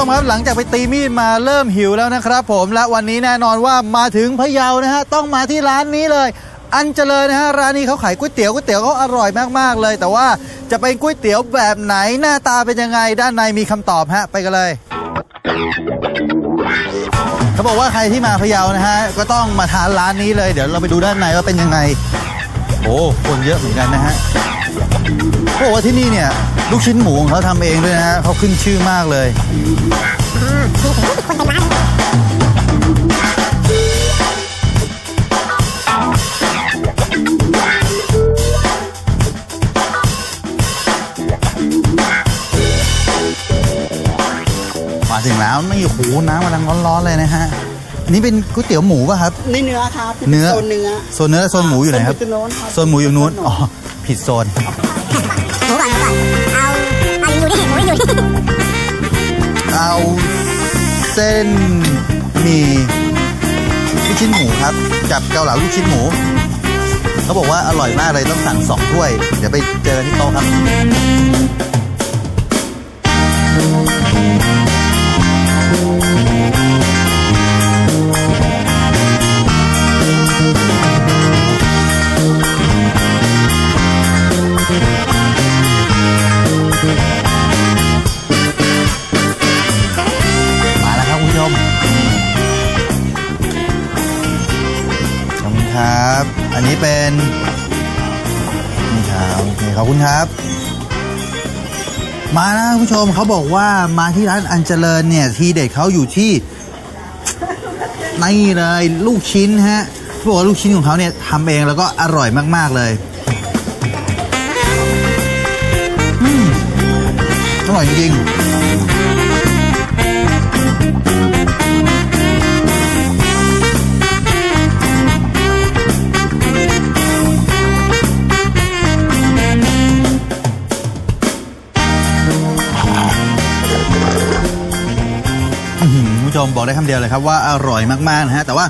ชมครับหลังจากไปตีมีดมาเริ่มหิวแล้วนะครับผมและวันนี้แน่นอนว่ามาถึงพะเยานะฮะต้องมาที่ร้านนี้เลย อันเจริญนะฮะร้านนี้เขาขายก๋วยเตี๋ยวก๋วยเตี๋ยวเขาอร่อยมากๆเลย แต่ว่าจะเป็นก๋วยเตี๋ยวแบบไหนหน้าตาเป็นยังไงด้านในมีคำตอบฮะไปกันเลยเขาบอกว่าใครที่มาพะเยานะฮะก็ต้องมาทานร้านนี้เลย เดี๋ยวเราไปดูด้านในว่าเป็นยังไง โอ้คนเยอะเหมือนกันนะฮะ เขาบอกว่าที่นี่เนี่ย ลูกชิ้นหมูของเขาทำเองด้วยนะฮะเขาขึ้นชื่อมากเลยมาถึงแล้วนี่โอ้โหน้ำกำลังร้อนๆเลยนะฮะอันนี้เป็นก๋วยเตี๋ยวหมูป่ะครับนี่เนื้อครับเนื้อโซนเนื้อโซนเนื้อและโซนหมูอยู่ไหนครับโซนหมูอยู่ตรงโน้นครับโซนหมูอยู่นู้นอ๋อผิดโซน เอาเอาอยู่นี่หมูอยู่นี่เอาเส้นหมีลูกชิ้นหมูครับ กับเกาเหลาลูกชิ้นหมูเขาบอกว่าอร่อยมากเลยต้องสั่งสองถ้วย เดี๋ยวไปเจอที่โต๊ะครับ ครับ อันนี้เป็นนี่ครับโอเคขอบคุณครับ มานะคุณผู้ชมเขาบอกว่ามาที่ร้านอันเจริญเนี่ยทีเด็ดเขาอยู่ที่นี่เลยลูกชิ้นฮะเขาบอกว่าลูกชิ้นของเขาเนี่ยทำเองแล้วก็อร่อยมาก ๆ เลยอืมอร่อยจริง ผู้ชมบอกได้คำเดียวเลยครับว่าอร่อยมากๆนะฮะแต่ว่า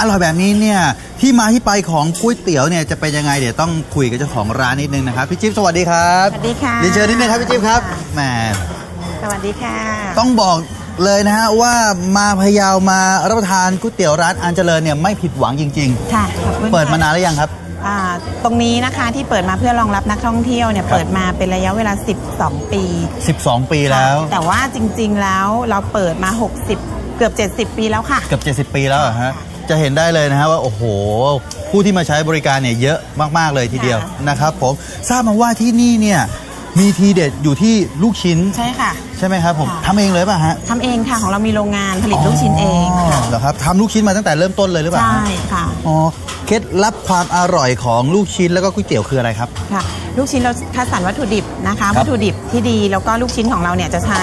อร่อยแบบนี้เนี่ยที่มาที่ไปของก๋วยเตี๋ยวเนี่ยจะเป็นยังไงเดี๋ยวต้องคุยกับเจ้าของร้านนิดนึงนะครับพี่จิ๊บสวัสดีครับสวัสดีค่ะเรียนเชิญนิดนึงครับพี่จิ๊บครับแหมสวัสดีค่ะ ต้องบอกเลยนะฮะว่ามาพะเยามารับประทานก๋วยเตี๋ยวร้านอันเจริญเนี่ยไม่ผิดหวังจริงค่ะขอบคุณๆเปิดมาค่ะนานหรือยังครับอ่า ตรงนี้นะคะที่เปิดมาเพื่อรองรับนักท่องเที่ยวเนี่ยครับเปิดมาเป็นระยะเวลา 12 ปี 12 ปีแล้วค่ะแต่ว่าจริงๆแล้วเราเปิดมา 60 เกือบ 70 ปีแล้วค่ะ เกือบ 70 ปีแล้วเหรอฮะจะเห็นได้เลยนะฮะว่าโอ้โห ผู้ที่มาใช้บริการเนี่ยเยอะมากๆเลยทีเดียวค่ะนะครับผมทราบมาว่าที่นี่เนี่ยมีทีเด็ดอยู่ที่ลูกชิ้นใช่ค่ะ ใช่ไหมครับผมค่ะ ทำเองเลยป่ะฮะทำเองค่ะของเรามีโรงงานผลิตลูกชิ้นเองค่ะเหรอครับทำลูกชิ้นมาตั้งแต่เริ่มต้นเลยหรือเปล่าใช่ฮะค่ะอ๋อเคล็ดลับความอร่อยของลูกชิ้นแล้วก็ก๋วยเตี๋ยวคืออะไรครับ ค่ะ ลูกชิ้นเราคัดสรรวัตถุดิบนะคะ ครับวัตถุดิบที่ดีแล้วก็ลูกชิ้นของเราเนี่ยจะใช้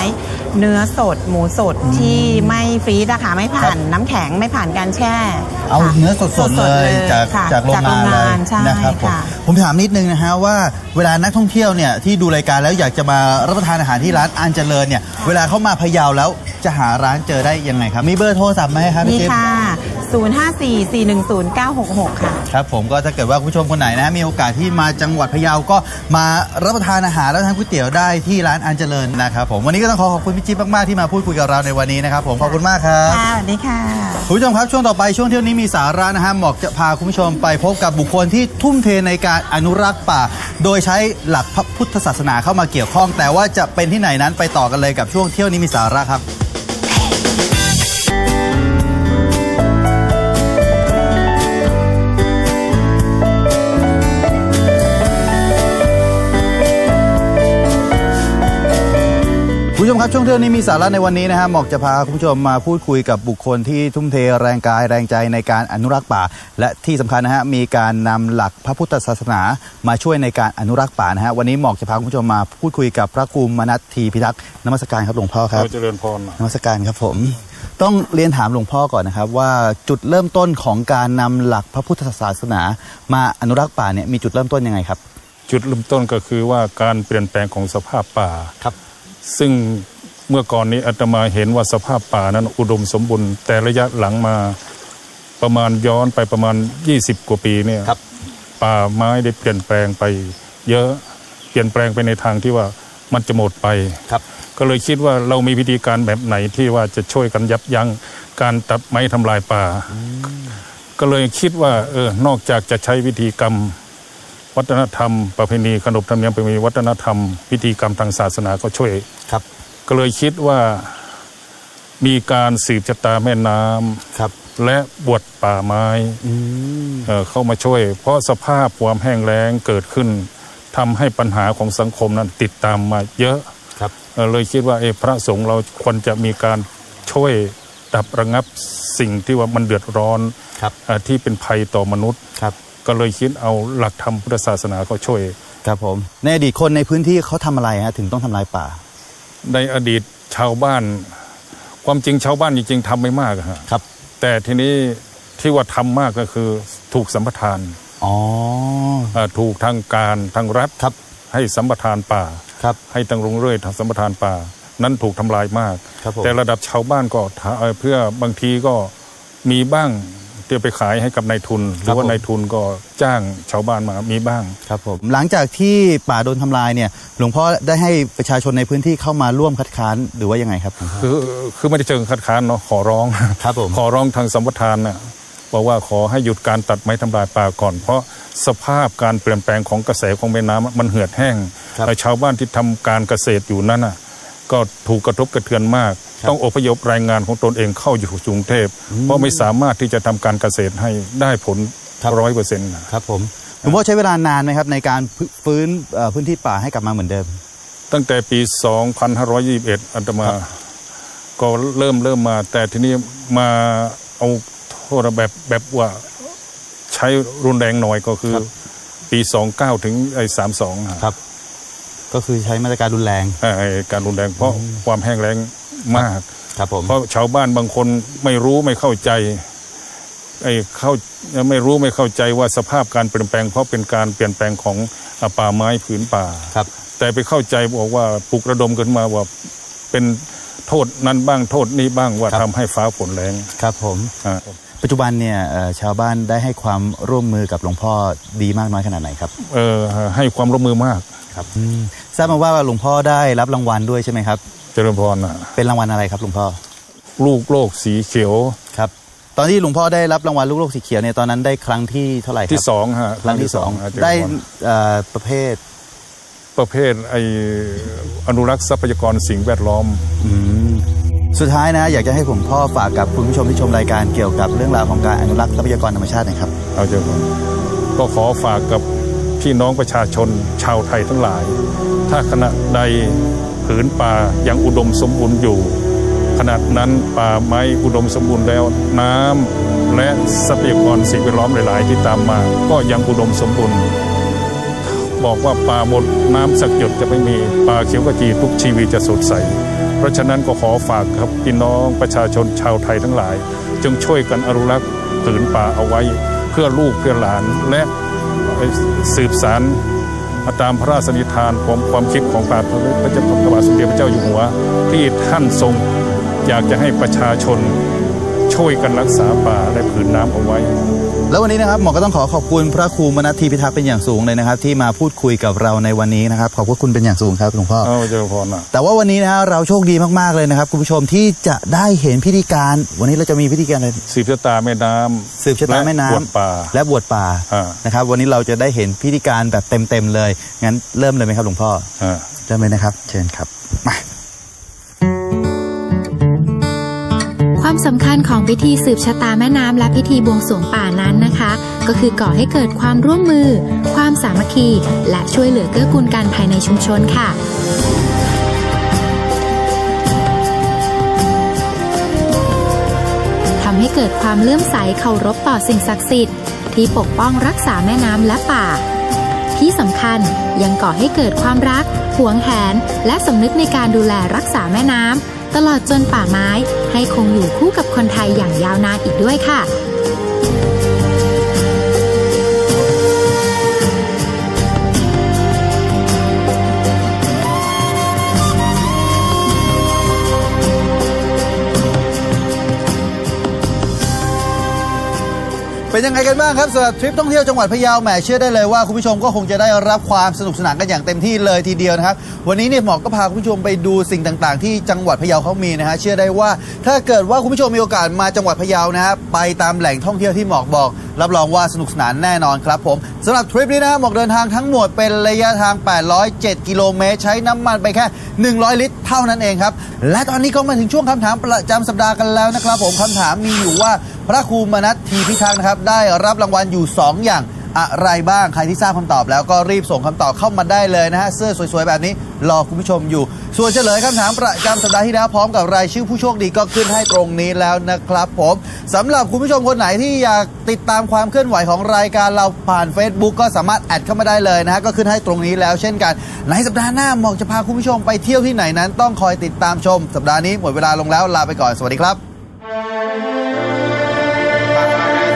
เนื้อสด หมูสดที่ไม่ฟรีดนะคะไม่ผ่านน้ำแข็งไม่ผ่านการแช่เอาค่ะเนื้อสดๆเลยจากค่ะจากโรงงานเลยใช่นะครับผมค่ะ ผมถามนิดนึงนะฮะว่าเวลานักท่องเที่ยวเนี่ยที่ดูรายการแล้วอยากจะมารับประทานอาหารที่ร้านอันเจริญเนี่ยเวลาเข้ามาพะเยาแล้วจะหาร้านเจอได้ยังไงครับ มีเบอร์โทรศัพท์ไหมครับพี่เจิ๊บ ค่ะ 0544100966 ค่ะ ครับผมก็ถ้าเกิดว่าคุณผู้ชมคนไหนนะมีโอกาสที่มาจังหวัดพะเยาก็มารับประทานอาหารแล้วทานก๋วยเตี๋ยวได้ที่ร้านอันเจริญนะครับผมวันนี้ก็ต้องขอขอบคุณพี่จิ๊บมากๆที่มาพูดคุยกับเราในวันนี้นะครับผมขอบคุณมากครับค่ะสวัสดีค่ะคุณผู้ชมครับช่วงต่อไปช่วงเที่ยวนี้มีสาระนะฮะหมอกจะพาคุณผู้ชมไปพบกับบุคคลที่ทุ่มเทในการอนุรักษ์ป่า โดยใช้หลักพระพุทธศาสนาเข้ามาเกี่ยวข้อง แต่ว่าจะเป็นที่ไหนนั้นไปต่อกันเลยกับช่วงเที่ยวนี้มีสาระครับ คุณผู้ชมครับช่วงเที่ยวนี้มีสาระในวันนี้นะฮะหมอกจะพาคุณผู้ชมมาพูดคุยกับบุคคลที่ทุ่มเทแรงกายแรงใจในการอนุรักษ์ป่า และที่สำคัญนะฮะมีการนำหลักพระพุทธศาสนามาช่วยในการอนุรักษ์ป่านะฮะวันนี้หมอกจะพาคุณผู้ชมมาพูดคุยกับพระครูมนัททีพิทักษ์นมัสการครับหลวงพ่อครับเราเจริญพรนมัสการครับผม ต้องเรียนถามหลวงพ่อก่อนนะครับว่าจุดเริ่มต้นของการนำหลักพระพุทธศาสนา มาอนุรักษ์ป่าเนี่ยมีจุดเริ่มต้นยังไงครับ จุดเริ่มต้นก็คือว่าการเปลี่ยนแปลงของสภาพป่าครับ ซึ่งเมื่อก่อนนี้อาตมาเห็นว่าสภาพป่านั้นอุดมสมบูรณ์แต่ระยะหลังมาประมาณย้อนไปประมาณ 20 กว่าปีเนี่ยครับป่าไม้ได้เปลี่ยนแปลงไป เยอะเปลี่ยนแปลงไปในทางที่ว่ามันจะหมดไปครับ ก็เลยคิดว่าเรามีวิธีการแบบไหนที่ว่าจะช่วยกันยับยั้งการตัดไม้ทำลายป่า ก็เลยคิดว่าเออนอกจากจะใช้วิธีกรรม วัฒนธรรม ประเพณีขนบธรรมเนียมประเพณีวัฒนธรรมพิธีกรรมทางศาสนาก็ช่วยครับ ก็เลยคิดว่ามีการสืบชะตาแม่น้ำครับ และบวชป่าไม้เอ่อเข้ามาช่วย เพราะสภาพความแห้งแล้งเกิดขึ้นทำให้ปัญหาของสังคมนั้นติดตามมาเยอะครับเอ่อเลยคิดว่าเออพระสงฆ์เราควรจะมีการช่วยดับระงับสิ่งที่ว่ามันเดือดร้อนครับเอ่อที่เป็นภัยต่อมนุษย์ครับ ก็เลยคิดเอาหลักธรรมพุทธศาสนาก็ช่วย ครับผม ในอดีตคนในพื้นที่เขาทำอะไรฮะถึงต้องทำลายป่า ในอดีตชาวบ้าน ความจริงชาวบ้านจริงๆทำไม่มากอะฮะครับ แต่ทีนี้ที่ว่าทำมากก็คือถูกสัมปทานอ๋ออ่าถูกทางการทางรัฐครับ ให้สัมปทานป่าครับให้ตั้งรงเรื่อยทำสัมปทานป่า นั้นถูกทำลายมากครับผมแต่ระดับชาวบ้านก็ทำเอ่อเพื่อบางทีก็มีบ้าง ที่ไปขายให้กับนายทุน หรือว่านายทุนก็จ้างชาวบ้านมามีบ้างครับผมหลังจากที่ป่าโดนทำลายเนี่ยหลวงพ่อได้ให้ประชาชนในพื้นที่เข้ามาร่วมคัดค้านหรือว่ายังไงครับหลวงพ่อคือคือไม่ได้เชิงคัดค้านเนาะขอร้องครับผมขอร้องทางสัมปทานน่ะบอกว่าขอให้หยุดการตัดไม้ทำลายป่าก่อน เพราะสภาพการเปลี่ยนแปลงของกระแสของแม่น้ำมันเหือดแห้งครับและชาวบ้านที่ทำการเกษตรอยู่นั้นน่ะก็ถูกกระทบกระเทือนมากครับ ต้องอพยพแรงงานของตนเองเข้าอยู่กรุงเทพเพราะไม่สามารถที่จะทำการเกษตรให้ได้ผลร้อยเปอร์เซ็นต์ครับผมหลวงพ่อใช้เวลานานไหมครับในการฟื้นเอ่อพื้นที่ป่าให้กลับมาเหมือนเดิม ตั้งแต่ปี 2521 อัตมา ก็เริ่มเริ่มมา แต่ทีนี้มาเอาโทษแบบแบบว่าใช้รุนแรงหน่อยก็คือครับปี 29 ถึงไอ้32ฮะครับ ก็คือใช้มาตรการรุนแรงเอ่อไอ้การรุนแรงเพราะความแห้งแล้ง มาก ครับผมเพราะชาวบ้านบางคนไม่รู้ไม่เข้าใจไอ้เข้าไม่รู้ไม่เข้าใจว่าสภาพการเปลี่ยนแปลง เพราะเป็นการเปลี่ยนแปลงของอะป่าไม้ผืนป่าครับ แต่ไปเข้าใจบอกว่าปลุกระดมกันมาว่าเป็นโทษนั้นบ้างโทษนี้บ้างว่าครับทำให้ฟ้าฝนแรงครับผมอ่าปัจจุบันเนี่ยเอ่อชาวบ้านได้ให้ความร่วมมือกับหลวงพ่อดีมากน้อยขนาดไหนครับเออให้ความร่วมมือมากครับทราบมาว่าหลวงพ่อได้รับรางวัลด้วยใช่ไหมครับเจริญพรนะเป็นรางวัลอะไรครับหลวงพ่อ ลูกโลกสีเขียวครับ ตอนที่หลวงพ่อได้รับรางวัลลูกโลกสีเขียวเนี่ยตอนนั้นได้ครั้งที่เท่าไหร่ครับที่สองฮะครั้งที่สองฮะเจริญพรได้เอ่อประเภท ประเภทไออนุรักษ์ทรัพยากรสิ่งแวดล้อมอืมสุดท้ายนะ อยากจะให้ผมพ่อฝากกับคุณผู้ชมที่ชมรายการเกี่ยวกับเรื่องราวของการอนุรักษ์ทรัพยากรธรรมชาติหนะครับเอาเจริญพรก็ขอฝากกับพี่น้องประชาชนชาวไทยทั้งหลาย ถ้าขณะใด ผืนป่ายังอุดมสมบูรณ์อยู่ขณะนั้นป่าไม้อุดมสมบูรณ์แล้วน้ำและทรัพยากรสิ่งแวดล้อมหลาย ๆ ที่ตามมา ก็ยังอุดมสมบูรณ์บอกว่าป่าหมดน้ำสักหยดจะไม่มีป่าเขียวกจีทุกชีวิตจะสดใส เพราะฉะนั้นก็ขอฝากครับพี่น้องประชาชนชาวไทยทั้งหลาย จงช่วยกันอนุรักษ์ผืนป่าเอาไว้ เพื่อลูกเพื่อหลานและสืบสา รตามพระราชนิทานความความคิดของพระพระเจ้าพระบาทสมเด็จพระเจ้าอยู่หัว ที่ท่านทรงอยากจะให้ประชาชนช่วยกันรักษาป่าและผืนน้ำเอาไว้ แล้ววันนี้นะครับหมอก็ต้องขอขอบคุณพระครูมนัททีพิทักษ์เป็นอย่างสูงเลยนะครับ ที่มาพูดคุยกับเราในวันนี้นะครับขอบพระคุณเป็นอย่างสูงครับหลวงพ่อเอาเจริญพรนะแต่ว่าวันนี้นะฮะเราโชคดีมากๆเลยนะครับคุณผู้ชมที่จะได้เห็นพิธีการ วันนี้เราจะมีพิธีการอะไรสืบชะตาแม่น้ำสืบชะตาแม่น้ำและบวชป่าและบวชป่าอ่านะครับวันนี้เราจะได้เห็นพิธีการแบบเต็มๆเลยงั้นเริ่มเลยไหมครับหลวงพ่ออ่าเริ่มเลยนะครับ เชิญครับมา ความสำคัญของพิธีสืบชะตาแม่น้ำและพิธีบวงสรวงป่านั้นนะคะ ก็คือก่อให้เกิดความร่วมมือ ความสามัคคี และช่วยเหลือเกื้อกูลกันภายในชุมชนค่ะทำให้เกิดความเลื่อมใสเคารพต่อสิ่งศักดิ์สิทธิ์ที่ปกป้องรักษาแม่น้ำและป่า ที่สำคัญยังก่อให้เกิดความรักหวงแหน และสำนึกในการดูแลรักษาแม่น้ำ ตลอดจนป่าไม้ ให้คงอยู่คู่กับคนไทยอย่างยาวนานอีกด้วยค่ะ เป็นยังไงกันบ้างครับสำหรับทริปท่องเที่ยวจังหวัดพะเยาแหมเชื่อได้เลยว่าคุณผู้ชมก็คงจะได้รับความสนุกสนานกันอย่างเต็มที่เลยทีเดียวนะครับ วันนี้เนี่ยหมอก็พาคุณผู้ชมไปดูสิ่งต่าง ๆ ที่จังหวัดพะเยาเขามีนะฮะเชื่อได้ว่าถ้าเกิดว่าคุณผู้ชมมีโอกาสมาจังหวัดพะเยานะฮะไปตามแหล่งท่องเที่ยวที่หมอกบอก รับรองว่าสนุกสนานแน่นอนครับผมสำหรับทริปนี้นะฮะหมอกเดินทางทั้งหมดเป็นระยะทาง 807 กิโลเมตร ใช้น้ำมันไปแค่ 100 ลิตร เท่านั้นเองครับและตอนนี้ก็มาถึงช่วงคำถามประจำสัปดาห์กันแล้วนะครับผมคำถามมีอยู่ว่า พระครูมนัททีพิทักษ์นะครับ ได้รับรางวัลอยู่ 2 อย่างอะไรบ้างใครที่ทราบคำตอบแล้วก็รีบส่งคำตอบเข้ามาได้เลยนะฮะเสื้อสวยๆ แบบนี้รอคุณผู้ชมอยู่ ส่วนเฉลยคำถามประจำสัปดาห์ที่แล้วพร้อมกับรายชื่อผู้โชคดีก็ขึ้นให้ตรงนี้แล้วนะครับผมสำหรับคุณผู้ชมคนไหนที่อยากติดตามความเคลื่อนไหวของรายการเราผ่าน Facebook ก็สามารถแอดเข้ามาได้เลยนะฮะก็ขึ้นให้ตรงนี้แล้วเช่นกันในสัปดาห์หน้าหมอกจะพาคุณผู้ชมไปเที่ยวที่ไหนนั้น ต้องคอยติดตามชม สัปดาห์นี้หมดเวลาลงแล้วลาไปก่อนสวัสดีครับ